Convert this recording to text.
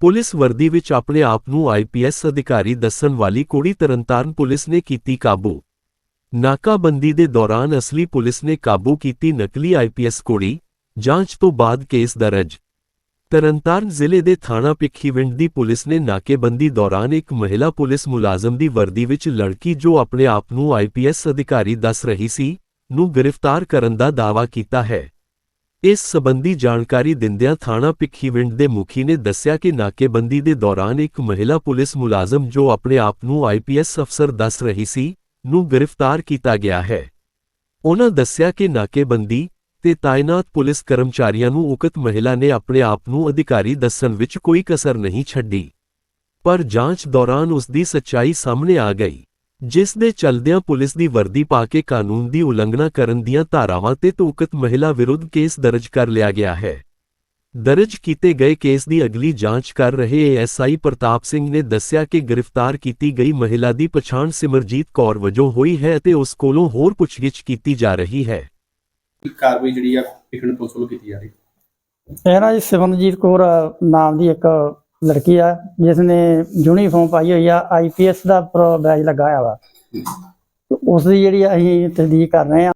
Police ਵਰਦੀ ਵਿੱਚ ਆਪਣੇ ਆਪ ਨੂੰ ਆਈਪੀਐਸ ਅਧਿਕਾਰੀ ਦੱਸਣ ਵਾਲੀ ਕੁੜੀ ਤਰਨਤਾਰਨ ਪੁਲਿਸ ਨੇ ਕੀਤੀ ਕਾਬੂ। ਨਾਕਾਬੰਦੀ ਦੇ ਦੌਰਾਨ ਅਸਲੀ ਪੁਲਿਸ ਨੇ ਕਾਬੂ ਕੀਤੀ ਨਕਲੀ ਆਈਪੀਐਸ ਕੁੜੀ, ਜਾਂਚ ਤੋਂ ਬਾਅਦ ਕੇਸ ਦਰਜ। ਤਰਨਤਾਰਨ ਜ਼ਿਲ੍ਹੇ ਦੇ ਥਾਣਾ ਭਿੱਖੀਵਿੰਡ ਦੀ ਪੁਲਿਸ ਨੇ ਨਾਕੇਬੰਦੀ ਦੌਰਾਨ ਇੱਕ ਮਹਿਲਾ ਪੁਲਿਸ ਮੁਲਾਜ਼ਮ ਦੀ ਵਰਦੀ ਵਿੱਚ ਲੜਕੀ ਜੋ ਆਪਣੇ ਆਪ ਨੂੰ ਆਈਪੀਐਸ ਅਧਿਕਾਰੀ ਦੱਸ ਰਹੀ ਸੀ, ਨੂੰ ਗ੍ਰਿਫਤਾਰ ਕਰਨ ਦਾ ਦਾਅਵਾ ਕੀਤਾ ਹੈ। ਇਸ ਸਬੰਧੀ ਜਾਣਕਾਰੀ ਦਿੰਦਿਆਂ ਥਾਣਾ ਭਿੱਖੀਵਿੰਡ ਦੇ ਮੁਖੀ ਨੇ ਦੱਸਿਆ ਕਿ ਨਾਕੇਬੰਦੀ ਦੇ ਦੌਰਾਨ ਇੱਕ ਮਹਿਲਾ ਪੁਲਿਸ ਮੁਲਾਜ਼ਮ ਜੋ ਆਪਣੇ ਆਪ ਨੂੰ ਆਈਪੀਐਸ ਅਫਸਰ ਦੱਸ ਰਹੀ ਸੀ, ਨੂੰ ਗ੍ਰਿਫਤਾਰ ਕੀਤਾ ਗਿਆ ਹੈ। ਉਨ੍ਹਾਂ ਦੱਸਿਆ ਕਿ ਨਾਕੇਬੰਦੀ ਤੇ ਤਾਇਨਾਤ ਪੁਲਿਸ ਕਰਮਚਾਰੀਆਂ ਨੂੰ ਉਕਤ ਮਹਿਲਾ ਨੇ ਆਪਣੇ ਆਪ ਨੂੰ ਅਧਿਕਾਰੀ ਦੱਸਣ ਵਿੱਚ ਕੋਈ ਕਸਰ ਨਹੀਂ ਛੱਡੀ। ਪਰ ਜਾਂਚ ਦੌਰਾਨ ਉਸ ਦੀ ਸੱਚਾਈ ਸਾਹਮਣੇ ਆ ਗਈ। ਜਿਸ ਦੇ ਚਲਦਿਆਂ ਪੁਲਿਸ ਦੀ ਵਰਦੀ ਪਾ ਕੇ ਕਾਨੂੰਨ ਦੀ ਉਲੰਘਣਾ ਕਰਨ ਦੀਆਂ ਧਾਰਾਵਾਂ ਤੇ ਉਕਤ ਮਹਿਲਾ ਵਿਰੁੱਧ ਕੇਸ ਦਰਜ ਕਰ ਲਿਆ ਗਿਆ ਹੈ। ਦਰਜ ਕੀਤੇ ਗਏ ਕੇਸ ਦੀ ਅਗਲੀ ਜਾਂਚ ਕਰ ਰਹੇ ਏਐਸਆਈ ਪ੍ਰਤਾਪ ਸਿੰਘ ਨੇ ਦੱਸਿਆ ਕਿ ਗ੍ਰਿਫਤਾਰ ਕੀਤੀ ਗਈ ਮਹਿਲਾ ਦੀ ਪਛਾਣ ਸਿਮਰਜੀਤ ਕੌਰ ਵਜੋਂ ਹੋਈ ਹੈ ਅਤੇ ਉਸ ਕੋਲੋਂ ਹੋਰ ਪੁੱਛਗਿੱਛ ਕੀਤੀ ਜਾ ਰਹੀ ਹੈ। ਕਾਰਵਾਈ ਜਿਹੜੀ ਆ ਪਿਛਣ ਪੁਲਿਸ ਵੱਲੋਂ ਕੀਤੀ ਜਾ ਰਹੀ? ਇਹ ਨਾ ਜੀ ਸਿਮਰਨਜੀਤ ਕੌਰ ਨਾਮ ਦੀ ਇੱਕ ਲੜਕੀ ਆ ਜਿਸ ਨੇ ਯੂਨੀਫਾਰਮ ਪਾਈ ਹੋਈ ਆ ਆਈਪੀਐਸ ਦਾ ਬੈਜ ਲਗਾਇਆ ਵਾ। ਉਸ ਦੀ ਜਿਹੜੀ ਅਸੀਂ ਤਸਦੀਕ ਕਰ ਰਹੇ ਆ